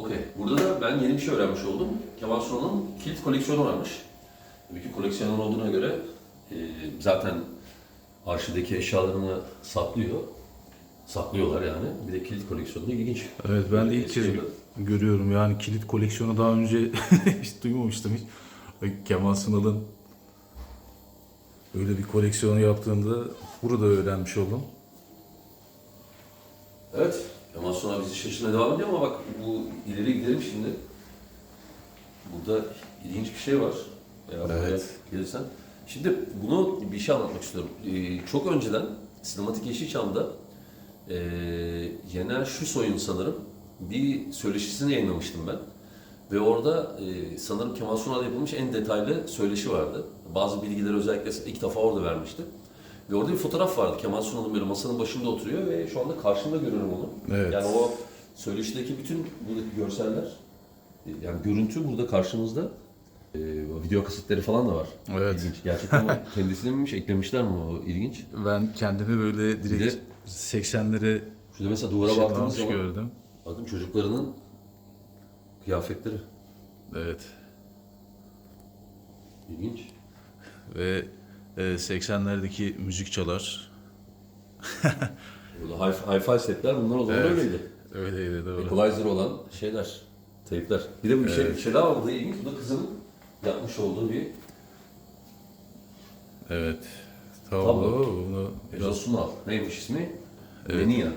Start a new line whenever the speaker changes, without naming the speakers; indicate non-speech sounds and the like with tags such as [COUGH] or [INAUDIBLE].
Okey. Burada da ben yeni bir şey öğrenmiş oldum. Kemal Sunal'ın kilit koleksiyonu varmış. Tabii ki koleksiyon olduğuna göre e, zaten arşivdeki eşyalarını saklıyor. Saklıyorlar yani. Bir de kilit koleksiyonu da ilginç.
Evet ben de ilk kez
Eski-
görüyorum yani kilit koleksiyonu daha önce [LAUGHS] hiç duymamıştım hiç. Kemal Sunal'ın öyle bir koleksiyonu yaptığında burada öğrenmiş oldum.
Evet. Kemal Sunal bizi şaşırmaya devam ediyor ama bak bu ileri gidelim şimdi. Burada ilginç bir şey var. Eğer
Evet.
gelirsen. Şimdi bunu bir şey anlatmak istiyorum. Ee, çok önceden Sinematik Yeşilçam'da e, Yener Şusoy'un sanırım bir söyleşisini yayınlamıştım ben. Ve orada e, sanırım Kemal Sunal'da yapılmış en detaylı söyleşi vardı. Bazı bilgileri özellikle ilk defa orada vermişti. Ve orada bir fotoğraf vardı. Kemal Sunal'ın böyle masanın başında oturuyor ve şu anda karşımda görüyorum onu.
Evet.
Yani o söyleşideki bütün buradaki görseller, yani görüntü burada karşımızda. E, video kasıtları falan da var.
Evet.
İlginç. Gerçekten o [LAUGHS] kendisine miymiş, eklemişler mi o ilginç?
Ben kendimi böyle direkt
de-
80'lere
Şurada mesela duvara baktığımız
ışınlanmış
zaman
gördüm.
bakın çocuklarının kıyafetleri.
Evet.
İlginç.
Ve e, 80'lerdeki müzik çalar. [LAUGHS]
Burada hi- hi-fi setler bunlar o zaman
Evet.
öyleydi.
Öyleydi doğru.
Equalizer olan şeyler, teypler. Bir de bu bir şey, bir şey daha var burada ilginç. Bu da kızın yapmış olduğu bir
Evet. Tablo.
Tablo.
Bunu Biraz
Sunal. Neymiş ismi?
Evet.
Menia.